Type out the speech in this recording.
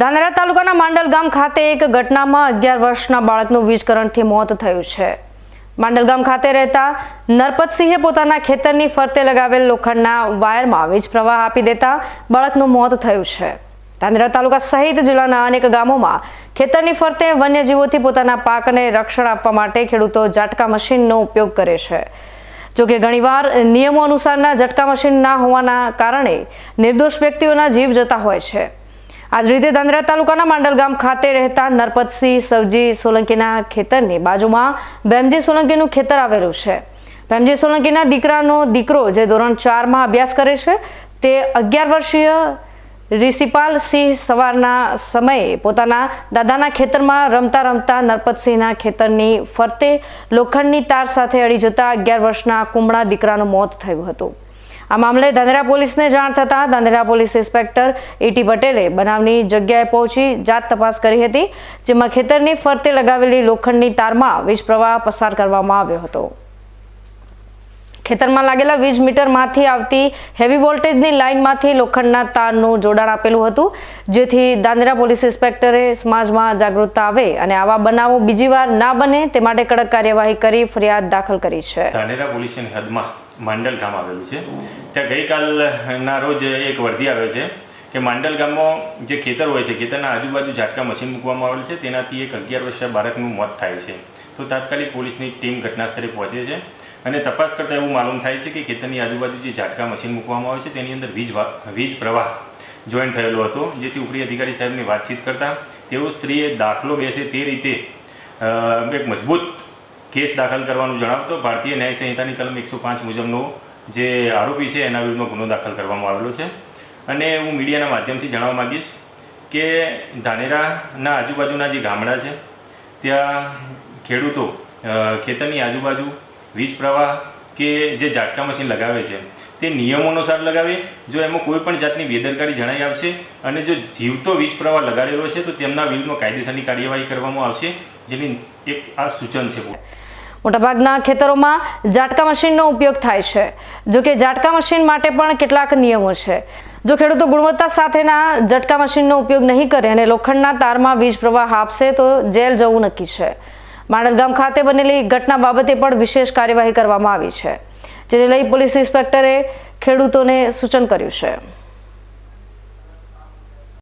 ધાનેરા તાલુકાના માંડલ ગામ ખાતે એક ઘટનામાં અગિયાર વર્ષના બાળકનું વીજકરણથી મોત થયું છે. માંડલ ગામ ખાતે રહેતા નરપતસિંહે પોતાના ખેતરની ફરતે લગાવેલ લોખંડના વાયરમાં વીજ પ્રવાહ આપી દેતા બાળકનું મોત થયું છે. ધાનેરા તાલુકા સહિત જિલ્લાના અનેક ગામોમાં ખેતરની ફરતે વન્યજીવોથી પોતાના પાકને રક્ષણ આપવા માટે ખેડૂતો ઝાટકા મશીનનો ઉપયોગ કરે છે. જોકે ઘણીવાર નિયમો અનુસારના ઝટકા મશીન ના હોવાના કારણે નિર્દોષ વ્યક્તિઓના જીવ જતા હોય છે. આ જ રીતે ધાંધ્રા તાલુકાના માંડલ ગામ ખાતે રહેતા નરપતસિંહ સવજી સોલંકીના ખેતરની બાજુમાં ભેમજી સોલંકીનું ખેતર આવેલું છે. ભેમજી સોલંકીના દીકરાનો દીકરો જે ધોરણ ચારમાં અભ્યાસ કરે છે, તે અગિયાર વર્ષીય રિષિપાલ સિંહ સવારના સમયે પોતાના દાદાના ખેતરમાં રમતા રમતા નરપતસિંહના ખેતરની ફરતે લોખંડની તાર સાથે અડી જતા અગિયાર વર્ષના કુમળા દીકરાનું મોત થયું હતું. આ મામલે ધાનેરા પોલીસને જાણ થતાં ધાનેરા પોલીસ ઇન્સ્પેક્ટર એટી પટેલે બનાવની જગ્યાએ પહોંચી જાત તપાસ કરી હતી, જેમાં ખેતરની ફરતે લગાવેલી લોખંડની તારમાં વીજ પ્રવાહ પસાર કરવામાં આવ્યો હતો. ખેતરમાં લાગેલા વીજ મીટરમાંથી આવતી હેવી વોલ્ટેજની લાઇનમાંથી લોખંડના તારનું જોડાણ આપેલું હતું, જેથી દાંદરા પોલીસ ઇન્સ્પેક્ટરે સમાજમાં જાગૃતતા આવે અને આવા બનાવો બીજી વાર ના બને તે માટે કડક કાર્યવાહી કરી ફરિયાદ દાખલ કરી છે. દાંદરા પોલીસની હદમાં માંડલ ગામ આવેલું છે. ત્યાં ગઈકાલના રોજ એક વર્દી આવ્યો છે કે માંડલ ગામમાં જે ખેતર હોય છે, ખેતરના આજુબાજુ ઝાટકા મશીન મૂકવામાં આવેલ છે. તેનાથી એક અગિયાર વર્ષના બાળકનું મોત થાય છે. તો તાત્કાલિક પોલીસની ટીમ ઘટના સ્થળે પહોંચે છે. અને તપાસ કરતાં એવું માલુમ થાય છે કે ખેતરની આજુબાજુ જે ઝાટકા મશીન મૂકવામાં આવે છે, તેની અંદર વીજ વીજ પ્રવાહ જોઈન થયેલો હતો, જેથી ઉપરી અધિકારી સાહેબની વાતચીત કરતાં તેઓ શ્રીએ દાખલો બેસે તે રીતે એક મજબૂત કેસ દાખલ કરવાનું જણાવતો. ભારતીય ન્યાય સંહિતાની કલમ એકસો પાંચ મુજબનો જે આરોપી છે, એના વિરુદ્ધમાં ગુનો દાખલ કરવામાં આવેલો છે. અને હું મીડિયાના માધ્યમથી જણાવવા માગીશ કે ધાનેરાના આજુબાજુના જે ગામડા છે, ત્યાં ખેડૂતો ખેતરની આજુબાજુ વીજ પ્રવાહ કે જે ઝાટકા મશીન લગાવે છે, તે નિયમો અનુસાર લગાવે જો એમાં કોઈ પણ જાતની બેદરકારી જણાઈ આવશે અને જો જીવતો વીજ પ્રવાહ લગાડેલો છે તો તેમના વિરુદ્ધમાં કાયદેસરની કાર્યવાહી કરવામાં આવશે. જેની એક આ સૂચન છે. મોટાભાગના ખેતરોમાં ઝાટકા મશીનનો ઉપયોગ થાય છે. જો કે ઝાટકા મશીન માટે પણ કેટલાક નિયમો છે. જો ખેડૂતો ગુણવત્તા સાથેના ઝટકા મશીનનો ઉપયોગ નહીં કરે અને લોખંડના તારમાં વીજ પ્રવાહ આપશે, તો જેલ જવું નક્કી છે. માંડલ ખાતે બનેલી ઘટના બાબતે પણ વિશેષ કાર્યવાહી કરવામાં આવી છે, જેને લઈ પોલીસ ઇન્સ્પેક્ટરે ખેડૂતોને સૂચન કર્યું છે.